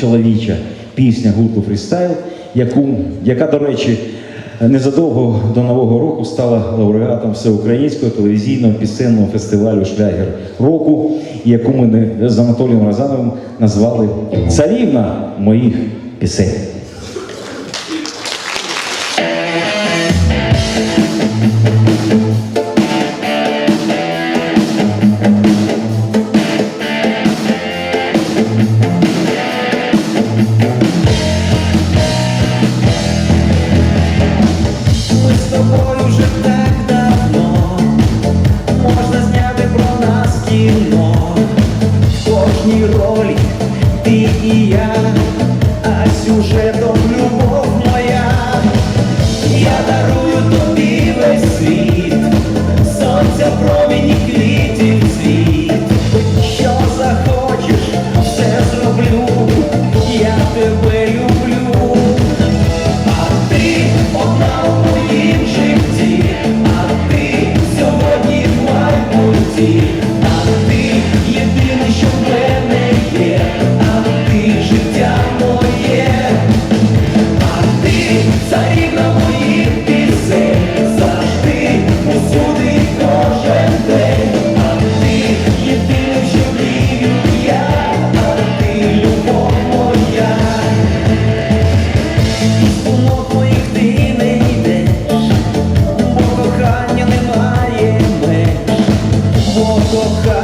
чоловіча пісня гурту Фрістайл, яку, яка, до речі, незадовго до Нового року стала лауреатом всеукраїнського телевізійного пісенного фестивалю Шлягер року, яку ми з Анатолієм Розановим назвали Царівна моїх пісень. тобою вже так давно, можна зняти про нас кіно, в кожній ролі ти я, а сюжетом любовь кохання.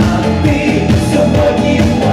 А ти сьогодні в.